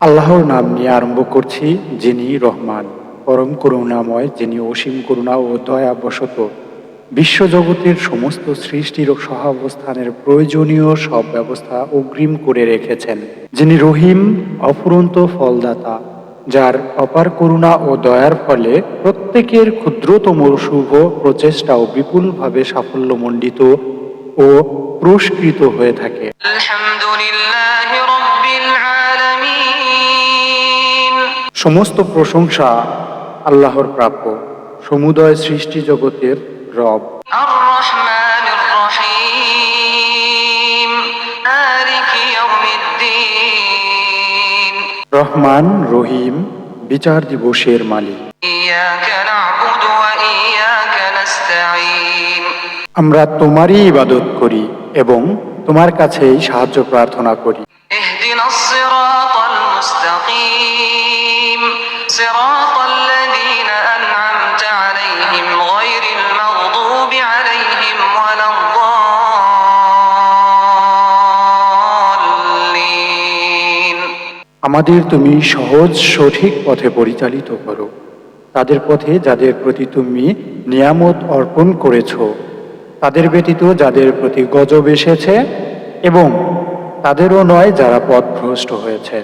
আল্লাহর নাম নিয়ে আরম্ভ করছি যিনি রহমান, পরম করুণাময়, যিনি অসীম করুণা ও দয়াবশত। বিশ্বজগতের সমস্ত সৃষ্টির সহাবস্থানের প্রয়োজনীয় সব ব্যবস্থা অগ্রিম করে রেখেছেন, যিনি রহিম, অফুরন্ত ফলদাতা, যার অপার করুণা ও দয়ার ফলে প্রত্যেকের ক্ষুদ্রতম শুভ প্রচেষ্টাও বিপুলভাবে সাফল্যমণ্ডিত ও পুরস্কৃত হয়ে থাকে। সমস্ত প্রশংসা আল্লাহর প্রাপ্য। সমুদয় সৃষ্টি জগতের রব। রহমান রহিম বিচার দিবসের মালিক। আমরা তোমারই ইবাদত করি এবং তোমার কাছেই সাহায্য প্রার্থনা করি। আমাদের তুমি সহজ সঠিক পথে পরিচালিত করো। তাদের পথে যাদের প্রতি তুমি নিয়ামত অর্পণ করেছ তাদের ব্যতীত যাদের প্রতি গজব এসেছে এবং তাদেরও নয় যারা পথভ্রষ্ট হয়েছে।